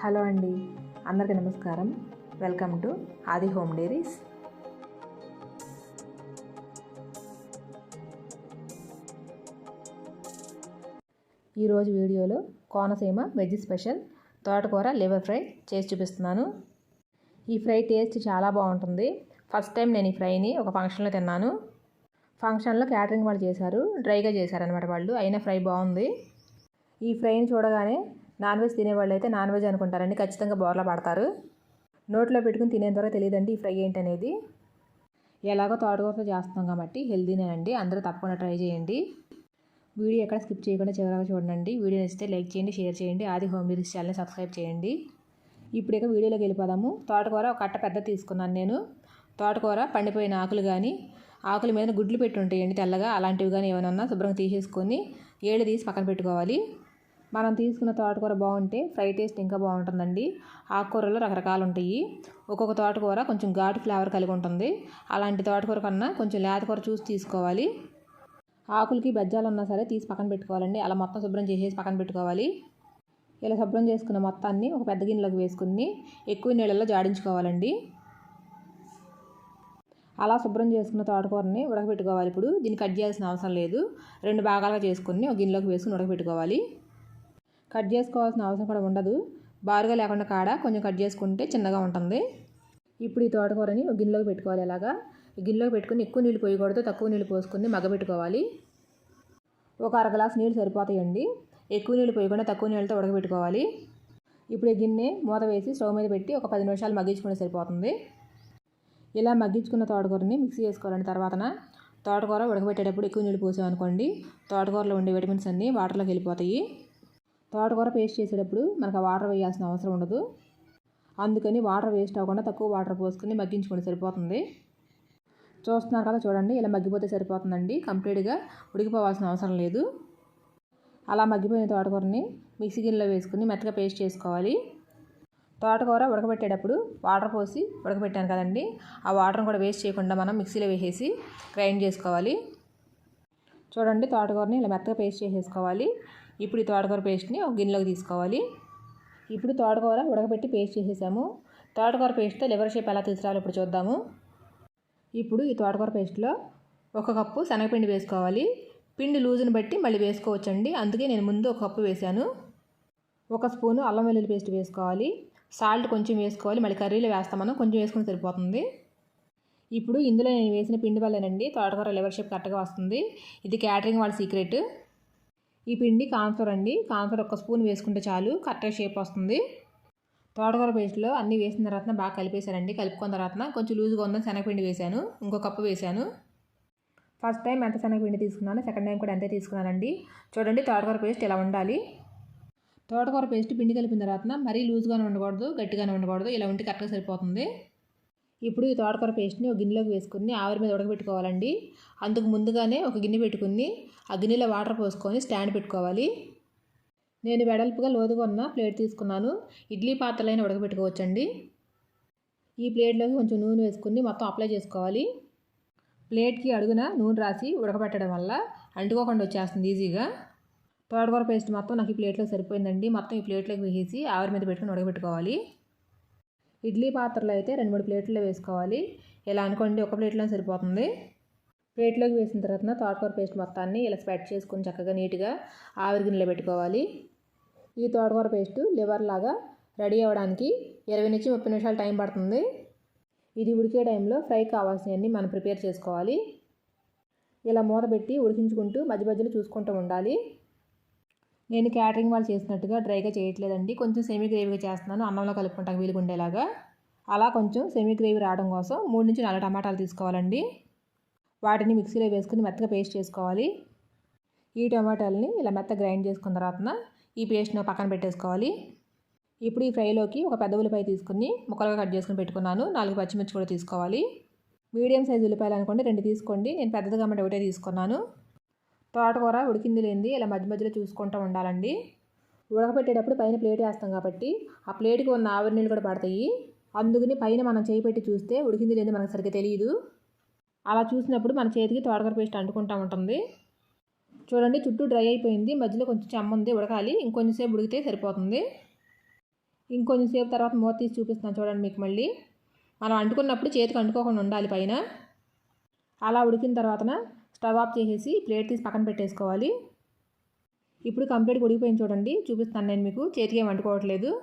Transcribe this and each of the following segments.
Hello అండి అందరికీ నమస్కారం. Welcome to Aadi home diaries. ఈరోజు వీడియోలో కోనసీమ వెజ్ స్పెషల్ తోటకూర లివర్ ఫ్రై చేసి చూపిస్తున్నాను. ఈ ఫ్రై టేస్ట్ చాలా బాగుంటుంది. ఫస్ట్ టైం నేను ఈ ఫ్రైని ఒక ఫంక్షన్లో తిన్నాను. ఫంక్షన్లో క్యాటరింగ్ వాళ్ళు చేశారు డ్రైగా చేశారనమాట వాళ్ళు. అయినా ఫ్రై బాగుంది. ఈ ఫ్రైని చూడగానే నాన్ వెజ్ తినేవాళ్ళు అయితే నాన్ వెజ్ అనుకుంటారండి ఖచ్చితంగా బోర్లా పడతారు. నోట్లో పెట్టుకుని తినేంత వరకు తెలియదండి ఈ ఫ్రై ఏంటనేది. ఎలాగో తోటకూరతో చేస్తున్నాం కాబట్టి హెల్దీనేనండి అందరూ తప్పకుండా ట్రై చేయండి. వీడియో ఎక్కడ స్కిప్ చేయకుండా చివరిగా చూడండి వీడియో నచ్చితే లైక్ చేయండి షేర్ చేయండి ఆది హోమ్ డెలివరీ ఛానల్ని సబ్స్క్రైబ్ చేయండి. ఇప్పుడు ఇక వీడియోలోకి వెళ్ళిపోదాము. తోటకూర ఒక కట్ట పెద్ద తీసుకున్నాను నేను. తోటకూర పండిపోయిన ఆకులు కానీ ఆకుల మీద గుడ్లు పెట్టి ఉంటాయండి తెల్లగా అలాంటివి కానీ ఏమైనా ఉన్నా శుభ్రంగా తీసేసుకొని ఏళ్ళు తీసి పక్కన పెట్టుకోవాలి. మనం తీసుకున్న తోటకూర బాగుంటే ఫ్రై టేస్ట్ ఇంకా బాగుంటుందండి. ఆకుకూరలో రకరకాలు ఉంటాయి. ఒక్కొక్క తోటకూర కొంచెం ఘాటు ఫ్లేవర్ కలిగి ఉంటుంది. అలాంటి తోటకూర కన్నా కొంచెం లేతకూర చూసి తీసుకోవాలి. ఆకులకి బెజ్జాలు ఉన్నా సరే తీసి పక్కన పెట్టుకోవాలండి. అలా మొత్తం శుభ్రం చేసేసి పక్కన పెట్టుకోవాలి. ఇలా శుభ్రం చేసుకున్న మొత్తాన్ని ఒక పెద్ద గిన్నెలోకి వేసుకుని ఎక్కువ నీళ్ళల్లో జాడించుకోవాలండి. అలా శుభ్రం చేసుకున్న తోటకూరని ఉడకబెట్టుకోవాలి. ఇప్పుడు దీన్ని కట్ చేయాల్సిన అవసరం లేదు. రెండు భాగాలుగా చేసుకుని ఒక గిన్నెలోకి వేసుకుని ఉడకబెట్టుకోవాలి. కట్ చేసుకోవాల్సిన అవసరం కూడా ఉండదు. బారుగా లేకుండా కాడ కొంచెం కట్ చేసుకుంటే చిన్నగా ఉంటుంది. ఇప్పుడు ఈ తోటకూరని గిన్నెలోకి పెట్టుకోవాలి ఎలాగా గిన్నెలోకి పెట్టుకుని ఎక్కువ నీళ్ళు పోయకూడదు తక్కువ నీళ్ళు పోసుకుని మగ్గబెట్టుకోవాలి ఒక అర గ్లాస్ నీళ్ళు సరిపోతాయండి. ఎక్కువ నీళ్ళు పోయకుండా తక్కువ నీళ్ళతో ఉడకబెట్టుకోవాలి. ఇప్పుడు ఈ గిన్నె మూత వేసి స్టవ్ మీద పెట్టి ఒక పది నిమిషాలు మగ్గించుకుంటే సరిపోతుంది. ఇలా మగ్గించుకున్న తోటకూరని మిక్సీ చేసుకోవాలండి తర్వాతన. తోటకూర ఉడకబెట్టేటప్పుడు ఎక్కువ నీళ్ళు పోసామనుకోండి తోటకూరలో ఉండే విటమిన్స్ అన్నీ వాటర్లోకి వెళ్ళిపోతాయి. తోటకూర పేస్ట్ చేసేటప్పుడు మనకు ఆ వాటర్ వేయాల్సిన అవసరం ఉండదు. అందుకని వాటర్ వేస్ట్ అవ్వకుండా తక్కువ వాటర్ పోసుకుని మగ్గించుకుంటే సరిపోతుంది. చూస్తున్నారు కదా చూడండి ఇలా మగ్గిపోతే సరిపోతుందండి. కంప్లీట్గా ఉడికిపోవాల్సిన అవసరం లేదు. అలా మగ్గిపోయిన తోటకూరని మిక్సీ గిన్నెలో వేసుకుని మెత్తగా పేస్ట్ చేసుకోవాలి. తోటకూర ఉడకబెట్టేటప్పుడు వాటర్ పోసి ఉడకబెట్టాను కదండి ఆ వాటర్ని కూడా వేస్ట్ చేయకుండా మనం మిక్సీలో వేసేసి గ్రైండ్ చేసుకోవాలి. చూడండి తోటకూరని ఇలా మెత్తగా పేస్ట్ చేసేసుకోవాలి. ఇప్పుడు ఈ తోటకూర పేస్ట్ని ఒక గిన్నెలోకి తీసుకోవాలి. ఇప్పుడు తోటకూర ఉడకబెట్టి పేస్ట్ చేసేసాము. తోటకూర పేస్ట్తో లివర్ షేప్ ఎలా తీసుకురావాలి ఇప్పుడు చూద్దాము. ఇప్పుడు ఈ తోటకూర పేస్ట్లో ఒక కప్పు శనగపిండి వేసుకోవాలి. పిండి లూజుని బట్టి మళ్ళీ వేసుకోవచ్చండి. అందుకే నేను ముందు ఒక కప్పు వేశాను. ఒక స్పూను అల్లం వెల్లుల్లి పేస్ట్ వేసుకోవాలి. సాల్ట్ కొంచెం వేసుకోవాలి. మళ్ళీ కర్రీలో వేస్తామను కొంచెం వేసుకుని సరిపోతుంది. ఇప్పుడు ఇందులో నేను వేసిన పిండి వల్లనండి. తోటకూర లివర్ షేప్ కరెక్ట్గా వస్తుంది. ఇది క్యాటరింగ్ వాళ్ళ సీక్రెట్. ఈ పిండి కాన్ఫర్ అండి. కాన్ఫర్ ఒక స్పూన్ వేసుకుంటే చాలు కరెక్ట్గా షేప్ వస్తుంది. తోటకూర పేస్ట్లో అన్నీ వేసిన తర్వాత బాగా కలిపేశానండి. కలుపుకున్న తర్వాత కొంచెం లూజ్గా ఉందని శనగపిండి వేశాను. ఇంకో కప్పు వేశాను. ఫస్ట్ టైం ఎంత శనగపిండి తీసుకున్నాను సెకండ్ టైం కూడా అంతే తీసుకున్నానండి. చూడండి తోటకూర పేస్ట్ ఇలా ఉండాలి. తోటకూర పేస్ట్ పిండి కలిపిన తర్వాత మరీ లూజ్గానే ఉండకూడదు గట్టిగానే ఉండకూడదు. ఇలా ఉంటే కరెక్ట్గా సరిపోతుంది. ఇప్పుడు ఈ తోటకూర పేస్ట్ని ఒక గిన్నెలోకి వేసుకుని ఆవిరి మీద ఉడకబెట్టుకోవాలండి. అందుకు ముందుగానే ఒక గిన్నె పెట్టుకుని ఆ గిన్నెలో వాటర్ పోసుకొని స్టాండ్ పెట్టుకోవాలి. నేను వెడల్పుగా లోతుగా ఉన్న ప్లేట్ తీసుకున్నాను. ఇడ్లీ పాత్రలైన ఉడకబెట్టుకోవచ్చండి. ఈ ప్లేట్లోకి కొంచెం నూనె వేసుకుని మొత్తం అప్లై చేసుకోవాలి. ప్లేట్కి అడుగున నూనె రాసి ఉడకబెట్టడం వల్ల అంటుకోకుండా వచ్చేస్తుంది ఈజీగా. తోటకూర పేస్ట్ మొత్తం నాకు ఈ ప్లేట్లో సరిపోయిందండి. మొత్తం ఈ ప్లేట్లోకి వేసేసి ఆవిరి మీద పెట్టుకుని ఉడకబెట్టుకోవాలి. ఇడ్లీ పాత్రలు అయితే రెండు మూడు ప్లేట్లో వేసుకోవాలి. ఇలా అనుకోండి ఒక ప్లేట్లో సరిపోతుంది. ప్లేట్లోకి వేసిన తర్వాత తోటకూర పేస్ట్ మొత్తాన్ని ఇలా స్ప్రెడ్ చేసుకుని చక్కగా నీట్గా ఆవిరి గిన్నెలో పెట్టుకోవాలి. ఈ తోటకూర పేస్ట్ లివర్ లాగా రెడీ అవ్వడానికి ఇరవై నుంచి ముప్పై నిమిషాలు టైం పడుతుంది. ఇది ఉడికే టైంలో ఫ్రై కావాల్సినవన్నీ మనం ప్రిపేర్ చేసుకోవాలి. ఇలా మూత పెట్టి ఉడికించుకుంటూ మధ్య మధ్యలో చూసుకుంటూ ఉండాలి. నేను క్యాటరింగ్ వాళ్ళు చేసినట్టుగా డ్రైగా చేయట్లేదండి. కొంచెం సెమీ గ్రేవీగా చేస్తున్నాను. అన్నంలో కలుపుకుంటాం వీలుగా ఉండేలాగా అలా కొంచెం సెమీ గ్రేవీ రావడం కోసం మూడు నుంచి నాలుగు టమాటాలు తీసుకోవాలండి. వాటిని మిక్సీలో వేసుకుని మెత్తగా పేస్ట్ చేసుకోవాలి. ఈ టమాటాలని ఇలా మెత్తగా గ్రైండ్ చేసుకున్న తర్వాత ఈ పేస్ట్ను పక్కన పెట్టేసుకోవాలి. ఇప్పుడు ఈ ఫ్రైలోకి ఒక పెద్ద ఉల్లిపాయ తీసుకుని ముక్కలుగా కట్ చేసుకుని పెట్టుకున్నాను. నాలుగు పచ్చిమిర్చి కూడా తీసుకోవాలి. మీడియం సైజు ఉల్లిపాయలు అనుకోండి రెండు తీసుకోండి. నేను పెద్దది కాబట్టి ఒకటే తీసుకున్నాను. తోటకూర ఉడికింది లేనిది ఇలా మధ్య మధ్యలో చూసుకుంటూ ఉండాలండి. ఉడకబెట్టేటప్పుడు పైన ప్లేట్ వేస్తాం కాబట్టి ఆ ప్లేట్కి ఉన్న ఆవిరి నీళ్ళు కూడా పడతాయి. అందుకని పైన మనం చేయి పెట్టి చూస్తే ఉడికింది లేదు మనకు సరిగ్గా తెలియదు అలా చూసినప్పుడు మన చేతికి తోటకూర పేస్ట్ అంటుకుంటూ ఉంటుంది. చూడండి చుట్టూ డ్రై అయిపోయింది. మధ్యలో కొంచెం చెమ్మ ఉంది ఉడకాలి. ఇంకొంచెంసేపు ఉడికితే సరిపోతుంది. ఇంకొంచెంసేపు తర్వాత మూత తీసి చూపిస్తాను చూడండి మీకు మళ్ళీ. మనం అంటుకున్నప్పుడు చేతికి అంటుకోకుండా ఉండాలి పైన. అలా ఉడికిన తర్వాతన స్టవ్ ఆఫ్ చేసేసి ప్లేట్ తీసి పక్కన పెట్టేసుకోవాలి. ఇప్పుడు కంప్లీట్గా ఉడికిపోయింది చూడండి. చూపిస్తాను నేను మీకు. చేతికి వండుకోవట్లేదు.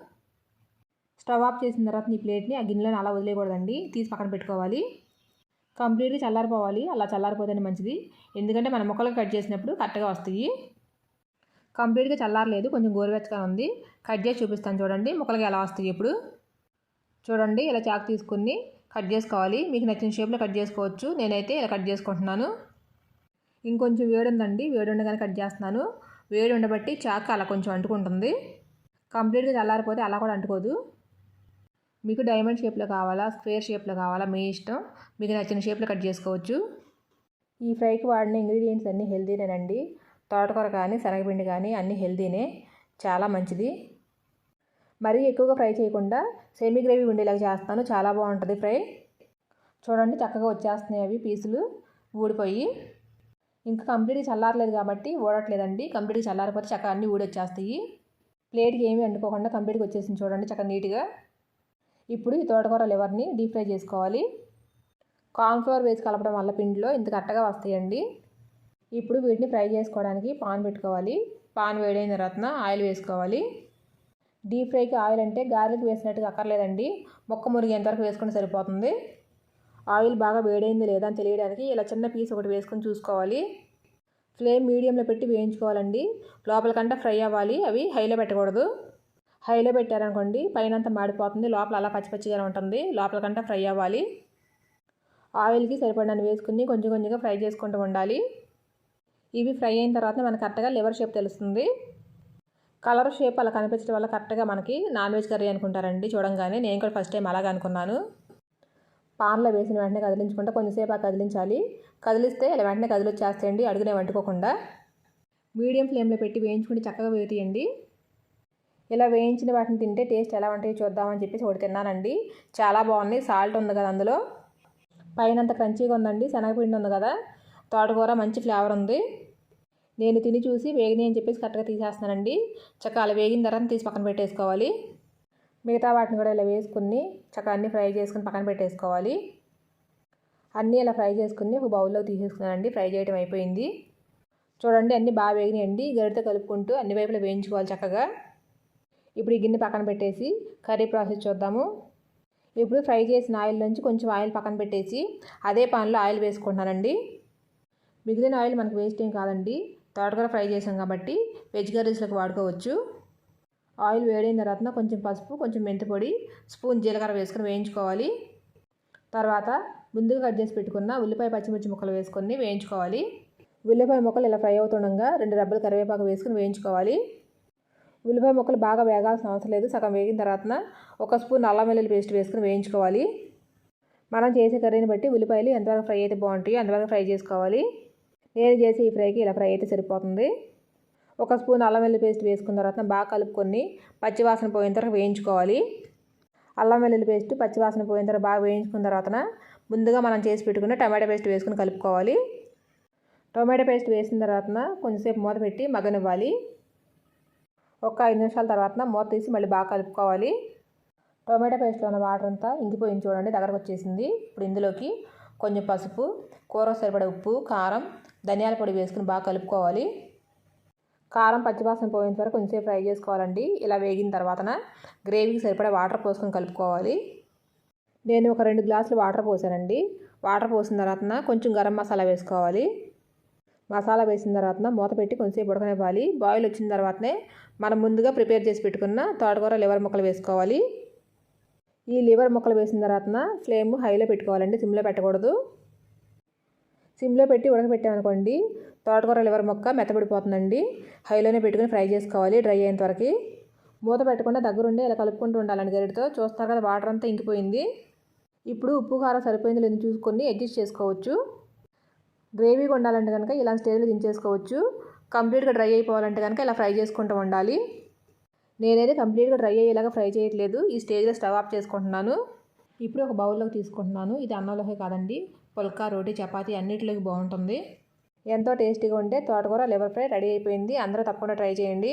స్టవ్ ఆఫ్ చేసిన తర్వాత ఈ ప్లేట్ని ఆ గిన్నెలను అలా వదిలేయకూడదండి. తీసి పక్కన పెట్టుకోవాలి. కంప్లీట్గా చల్లారిపోవాలి. అలా చల్లారిపోతేనే మంచిది. ఎందుకంటే మన ముక్కలు కట్ చేసినప్పుడు కరెక్ట్గా వస్తాయి. కంప్లీట్గా చల్లారలేదు. కొంచెం గోరువెచ్చగా ఉంది. కట్ చేసి చూపిస్తాను చూడండి. ముక్కలకి ఎలా వస్తాయి ఇప్పుడు. చూడండి. ఇలా చాకు తీసుకుని కట్ చేసుకోవాలి. మీకు నచ్చిన షేప్లో కట్ చేసుకోవచ్చు. నేనైతే ఇలా కట్ చేసుకుంటున్నాను. ఇంకొంచెం వేడి ఉందండి వేడి ఉండగానే కట్ చేస్తున్నాను. వేడి ఉండబట్టి చాకు అలా కొంచెం అంటుకుంటుంది. కంప్లీట్గా చల్లారిపోతే అలా కూడా అంటుకోదు. మీకు డైమండ్ షేప్లో కావాలా? స్క్వేర్ షేప్లో కావాలా? మీ ఇష్టం. మీకు నచ్చిన షేప్లో కట్ చేసుకోవచ్చు. ఈ ఫ్రైకి వాడిన ఇంగ్రీడియంట్స్ అన్నీ హెల్తీనేనండి. తోటకూర కానీ శనగపిండి కానీ అన్నీ హెల్తీనే. చాలా మంచిది. మరీ ఎక్కువగా ఫ్రై చేయకుండా సెమీ గ్రేవీ ఉండేలాగా చేస్తాను. చాలా బాగుంటుంది ఫ్రై. చూడండి చక్కగా వచ్చేస్తున్నాయి అవి పీసులు. ఊడిపోయి ఇంకా కంప్లీట్గా చల్లారలేదు కాబట్టి ఊడట్లేదండి. కంప్లీట్గా చల్లారిపోతే చక్కగా అన్నీ ఊడొచ్చేస్తాయి. ప్లేట్కి ఏమీ అండుకోకుండా కంప్లీట్గా వచ్చేసింది చూడండి చక్కగా నీట్గా. ఇప్పుడు ఈ తోటకూర లివర్ని డీప్ ఫ్రై చేసుకోవాలి. కార్న్ఫ్లవర్ వేసి కలపడం వల్ల పిండిలో ఇంత కట్టగా వస్తాయండి. ఇప్పుడు వీటిని ఫ్రై చేసుకోవడానికి పాన్ పెట్టుకోవాలి. పాన్ వేడైన తర్వాత ఆయిల్ వేసుకోవాలి. డీప్ ఫ్రైకి ఆయిల్ అంటే గార్లిక్ వేసినట్టుగా అక్కర్లేదండి. మొక్క మురిగి ఎంతవరకు వేసుకుంటే సరిపోతుంది. ఆయిల్ బాగా వేడైంది లేదా అని తెలియడానికి ఇలా చిన్న పీస్ ఒకటి వేసుకొని చూసుకోవాలి. ఫ్లేమ్ మీడియంలో పెట్టి వేయించుకోవాలండి. లోపల కంటే ఫ్రై అవ్వాలి. అవి హైలో పెట్టకూడదు. హైలో పెట్టారనుకోండి పైన అంతా మాడిపోతుంది. లోపల అలా పచ్చిపచ్చిగా ఉంటుంది. లోపల కంటే ఫ్రై అవ్వాలి. ఆయిల్కి సరిపడాన్ని వేసుకుని కొంచెం కొంచెంగా ఫ్రై చేసుకుంటూ ఉండాలి. ఇవి ఫ్రై అయిన తర్వాత మనకు కరెక్ట్గా లివర్ షేప్ తెలుస్తుంది. కలర్ షేప్ అలా కనిపించడం వల్ల కరెక్ట్గా మనకి నాన్ వెజ్ కర్రీ అనుకుంటారండి చూడంగానే. నేను కూడా ఫస్ట్ టైం అలాగే అనుకున్నాను. పాన్లో వేసిన వెంటనే కదిలించుకుంటే కొంచెంసేపు ఆ కదిలించాలి. కదిలిస్తే ఇలా వెంటనే కదిలిచ్చేస్తాయండి అడుగునే వండుకోకుండా మీడియం ఫ్లేమ్లో పెట్టి వేయించుకుంటే చక్కగా వేతియండి ఇలా వేయించిన వాటిని తింటే టేస్ట్ ఎలా ఉంటాయో చూద్దామని చెప్పేసి ఒకటి తిన్నానండి. చాలా బాగుంది సాల్ట్ ఉంది కదా అందులో. పైన అంత క్రంచీగా ఉందండి శనగపిండి ఉంది కదా. తోటకూర మంచి ఫ్లేవర్ ఉంది. నేను తిని చూసి వేగినాయి అని చెప్పేసి కరెక్ట్గా తీసేస్తానండి చక్కగా అలా వేగిన తర్వాత తీసి పక్కన పెట్టేసుకోవాలి. మిగతా వాటిని కూడా ఇలా వేసుకుని చక్కగా అన్నీ ఫ్రై చేసుకుని పక్కన పెట్టేసుకోవాలి. అన్నీ ఇలా ఫ్రై చేసుకుని ఒక బౌల్లో తీసేసుకున్నానండి. ఫ్రై చేయడం అయిపోయింది. చూడండి అన్నీ బాగా వేగినాయండి. గరిటతో కలుపుకుంటూ అన్ని వైపులా వేయించుకోవాలి చక్కగా. ఇప్పుడు ఈ గిన్నె పక్కన పెట్టేసి కర్రీ ప్రాసెస్ చూద్దాము. ఇప్పుడు ఫ్రై చేసిన ఆయిల్ నుంచి కొంచెం ఆయిల్ పక్కన పెట్టేసి అదే పాన్లో ఆయిల్ వేసుకుంటున్నానండి. మిగిలిన ఆయిల్ మనకు వేస్ట్ ఏం కాదండి. తోటకూర ఫ్రై చేసాం కాబట్టి వెజ్ కర్రీస్లోకి వాడుకోవచ్చు. ఆయిల్ వేడైన తర్వాత కొంచెం పసుపు కొంచెం మెంతిపొడి స్పూన్ జీలకర్ర వేసుకొని వేయించుకోవాలి. తర్వాత ముందుగా కట్ చేసి పెట్టుకున్న ఉల్లిపాయ పచ్చిమిర్చి ముక్కలు వేసుకొని వేయించుకోవాలి. ఉల్లిపాయ ముక్కలు ఇలా ఫ్రై అవుతుండగా రెండు రబ్బలు కరివేపాకు వేసుకుని వేయించుకోవాలి. ఉల్లిపాయ ముక్కలు బాగా వేగాల్సిన అవసరం లేదు. సగం వేగిన తర్వాత ఒక స్పూన్ అల్లం వెల్లుల్లి పేస్ట్ వేసుకుని వేయించుకోవాలి. మనం చేసే కర్రీని బట్టి ఉల్లిపాయలు ఎంతవరకు ఫ్రై అయితే బాగుంటాయో అంతవరకు ఫ్రై చేసుకోవాలి. నేను చేసే ఈ ఫ్రైకి ఇలా ఫ్రై అయితే సరిపోతుంది. ఒక స్పూన్ అల్లం వెల్లుల్లి పేస్ట్ వేసుకున్న తర్వాత బాగా కలుపుకొని పచ్చివాసన పోయిన తర్వాత వేయించుకోవాలి. అల్లం వెల్లుల్లి పేస్ట్ పచ్చివాసన పోయిన తర్వాత బాగా వేయించుకున్న తర్వాత ముందుగా మనం చేసి పెట్టుకున్న టమాటా పేస్ట్ వేసుకుని కలుపుకోవాలి. టొమాటో పేస్ట్ వేసిన తర్వాత కొంచెంసేపు మూత పెట్టి మగనివ్వాలి ఒక ఐదు నిమిషాల తర్వాత మూత తీసి మళ్ళీ బాగా కలుపుకోవాలి. టొమాటో పేస్ట్లో ఉన్న వాటర్ అంతా ఇంకిపోయింది చూడండి దగ్గరకు వచ్చేసింది. ఇప్పుడు ఇందులోకి కొంచెం పసుపు కూర సరిపడే ఉప్పు కారం ధనియాల పొడి వేసుకుని బాగా కలుపుకోవాలి. కారం పచ్చివాసన పోయేంత వరకు కొంచెం ఫ్రై చేసుకోవాలండి. ఇలా వేగిన తర్వాతన గ్రేవీకి సరిపడే వాటర్ పోసుకొని కలుపుకోవాలి. నేను ఒక రెండు గ్లాసులు వాటర్ పోసానండి. వాటర్ పోసిన తర్వాత కొంచెం గరం మసాలా వేసుకోవాలి. మసాలా వేసిన తర్వాత మూత పెట్టి కొంచెంసేపు ఉడకనివ్వాలి. బాయిల్ వచ్చిన తర్వాతనే మనం ముందుగా ప్రిపేర్ చేసి పెట్టుకున్న తోటకూర లివర్ ముక్కలు వేసుకోవాలి. ఈ లివర్ ముక్కలు వేసిన తర్వాత ఫ్లేమ్ హైలో పెట్టుకోవాలండి. సిమ్లో పెట్టకూడదు. సిమ్లో పెట్టి ఉడకబెట్టామనుకోండి తోటకూర లివర్ మొక్క మెత్తబడిపోతుందండి. హైలోనే పెట్టుకుని ఫ్రై చేసుకోవాలి డ్రై అయ్యేంత వరకు. మూత పెట్టకుండా దగ్గరుండి ఇలా కలుపుకుంటూ ఉండాలండి గరిటతో. చూస్తారు కదా వాటర్ అంతా ఇంకిపోయింది. ఇప్పుడు ఉప్పు కారం సరిపోయింది లేదని చూసుకొని అడ్జస్ట్ చేసుకోవచ్చు. గ్రేవీగా ఉండాలంటే కనుక ఇలాంటి స్టేజ్లో దించేసుకోవచ్చు. కంప్లీట్గా డ్రై అయిపోవాలంటే కనుక ఇలా ఫ్రై చేసుకుంటూ ఉండాలి. నేనైతే కంప్లీట్గా డ్రై అయ్యేలాగా ఫ్రై చేయట్లేదు. ఈ స్టేజ్లో స్టవ్ ఆఫ్ చేసుకుంటున్నాను. ఇప్పుడు ఒక బౌల్లోకి తీసుకుంటున్నాను. ఇది అన్నంలోకి కాదండి. పుల్కా రోటీ చపాతీ అన్నిటిలోకి బాగుంటుంది. ఎంతో టేస్టీగా ఉంటే తోటకూర లివర్ ఫ్రై రెడీ అయిపోయింది. అందరూ తప్పకుండా ట్రై చేయండి.